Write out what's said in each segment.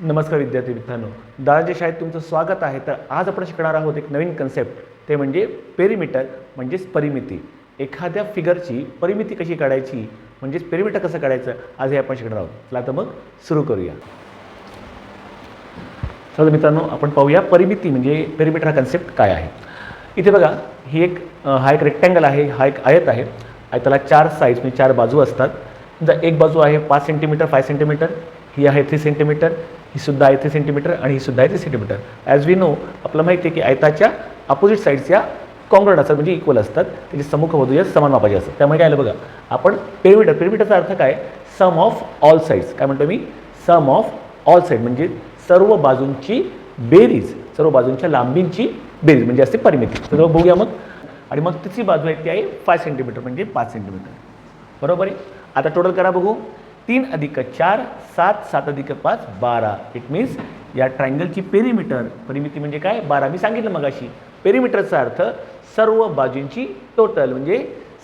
नमस्कार विद्यार्थी मित्रांनो. दादाजी शाळेत तुमचं स्वागत आहे. तर आज आपण शिकणार आहोत एक नवीन कन्सेप्ट ते म्हणजे पेरिमीटर म्हणजेच परिमिती. एखाद्या फिगरची परिमिती कशी काढायची? म्हणजेच पेरिमीटर कसं काढायचं? आज हे आपण शिकणार आहोत. चला तर मग सुरू करूया. चला मित्रांनो आपण पाहूया परिमिती म्हणजे पेरिमीटर हा कन्सेप्ट काय आहे. इथे बघा ही एक हा एक रेक्टँगल आहे हा एक आयत आहे. आयताला चार साईज म्हणजे चार बाजू असतात. समजा एक बाजू आहे पाच सेंटीमीटर फाय सेंटीमीटर ही आहे थ्री सेंटीमीटर ही सुद्धा आहे थ्री सेंटीमीटर आणि ही सुद्धा आहे three centimetre as we know आपल्याला माहिती आहे की आयताच्या अपोजिट साईड्स या असतात म्हणजे इक्वल असतात. त्याचे समुख बाजू या समान मापाचे असतात. त्यामुळे काय आलं बघा आपण पेरिमीटर पेरिमीटरचा अर्थ काय? सम ऑफ ऑल साईड्स काय म्हणतो मी? सम ऑफ ऑल साईड म्हणजे सर्व बाजूंची बेरीज सर्व बाजूंच्या लांबींची बेरीज म्हणजे असते परिमिती. तर बघूया मग. आणि मग तिची बाजू आहे ती आहे फाय सेंटीमीटर म्हणजे पाच सेंटीमीटर बरोबर आहे? आता टोटल करा बघू. तीन अधिक चार सात सात अधिक पाच बारा. इट मीन्स या ट्रायंगलची पेरिमीटर परिमिती म्हणजे काय? बारा. मी सांगितलं मगाशी. पेरिमीटरचा अर्थ सर्व बाजूंची टोटल म्हणजे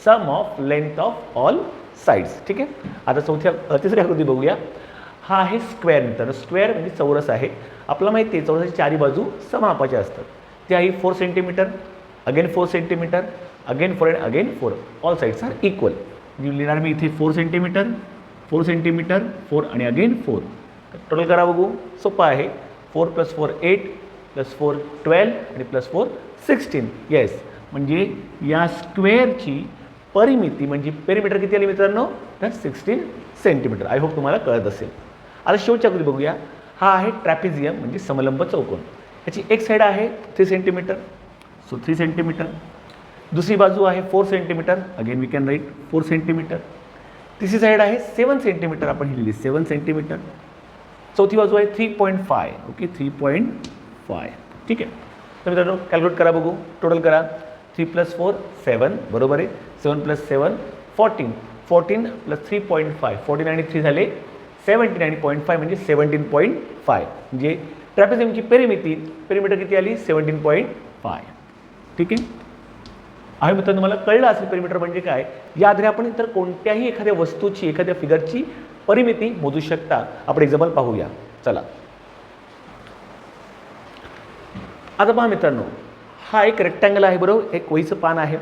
sum of length of all sides ठीक आहे? आता चौथ्या तिसऱ्या आकृती बघूया. हा आहे स्क्वेअर मीटर स्क्वेअर म्हणजे चौरस आहे. आपला माहिती आहे चौरसाची चारी बाजू समापाच्या असतात. ते आहे four centimetre again four centimetre again four and again four all sides are equal लिहिणार मी इथे four centimetre four centimetre four आणि अगेन फोर. टोटल करा बघू. सोपं आहे. Four plus four eight plus four twelve आणि प्लस फोर सिक्स्टीन येस म्हणजे या स्क्वेअरची परिमिती म्हणजे पेरिमीटर किती आली मित्रांनो? तर सिक्स्टीन सेंटीमीटर आय होप तुम्हाला कळत असेल. आता शेवटच्या आकृती बघूया. हा आहे ट्रॅपिझियम म्हणजे समलंब चौकोन. याची एक साईड आहे three centimetre so three centimetre दुसरी बाजू आहे four centimetre again we can write four centimetre तिसरी साईड आहे. सेवन सेंटीमीटर आपण ही लिहिली सेवन सेंटीमीटर चौथी बाजू आहे three point five okay three point five ठीक आहे. तर मित्रांनो कॅल्क्युलेट करा बघू. टोटल करा. थ्री प्लस फोर सेवन बरोबर आहे. Seven plus seven fourteen fourteen plus three point five fourteen आणि थ्री झाले सेवन्टीन आणि पॉईंट फाय म्हणजे सेवन्टीन पॉईंट फाय म्हणजे ट्रॅपेझिमची पेरिमिती पेरिमीटर किती आली? सेवन्टीन पॉईंट फाय ठीक आहे? आहे मित्रांनो मला कळलं असेल पेरिमीटर म्हणजे काय? या आधारे आपण इतर कोणत्याही एखाद्या वस्तूची एखाद्या फिगरची परिमिती मोजू शकता. आपण एक्झाम्पल पाहूया. चला. आता पहा मित्रांनो हा एक रेक्टँगल आहे बरोबर? एक वहीचं पान आहे.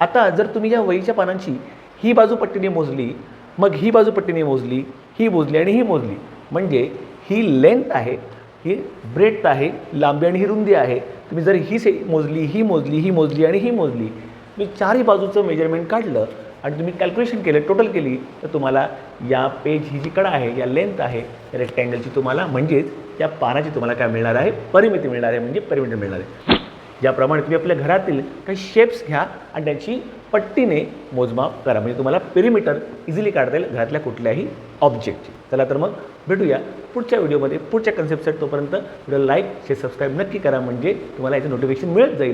आता जर तुम्ही या वहीच्या पानांची ही बाजू पट्टीने मोजली मग ही बाजू पट्टीने मोजली ही मोजली आणि ही मोजली. म्हणजे ही लेंथ आहे ही ब्रेथ आहे लांबी आणि ही रुंदी आहे. तुम्ही जर ही से मोजली ही मोजली ही मोजली आणि ही मोजली तुम्ही चारही बाजूचं मेजरमेंट काढलं आणि तुम्ही कॅल्क्युलेशन केलं टोटल केली तर तुम्हाला या पेज ही जी कडा आहे या लेंथ आहे या रेक्टँगलची तुम्हाला म्हणजेच या पानाची तुम्हाला काय मिळणार आहे? परिमिती मिळणार आहे म्हणजे परिमिती मिळणार आहे. ज्याप्रमाणे तुम्ही आपल्या घरातील काही शेप्स घ्या आणि त्यांची पट्टीने मोजमाप करा. म्हणजे तुम्हाला पेरिमीटर इझिली काढता येईल घरातल्या कुठल्याही ऑब्जेक्टची चला तर मग भेटूया पुढच्या व्हिडिओमध्ये पुढच्या कन्सेप्टसाठी तोपर्यंत व्हिडिओ लाईक शेअर सबस्क्राईब नक्की करा. म्हणजे तुम्हाला याचं नोटिफिकेशन मिळत जाईल.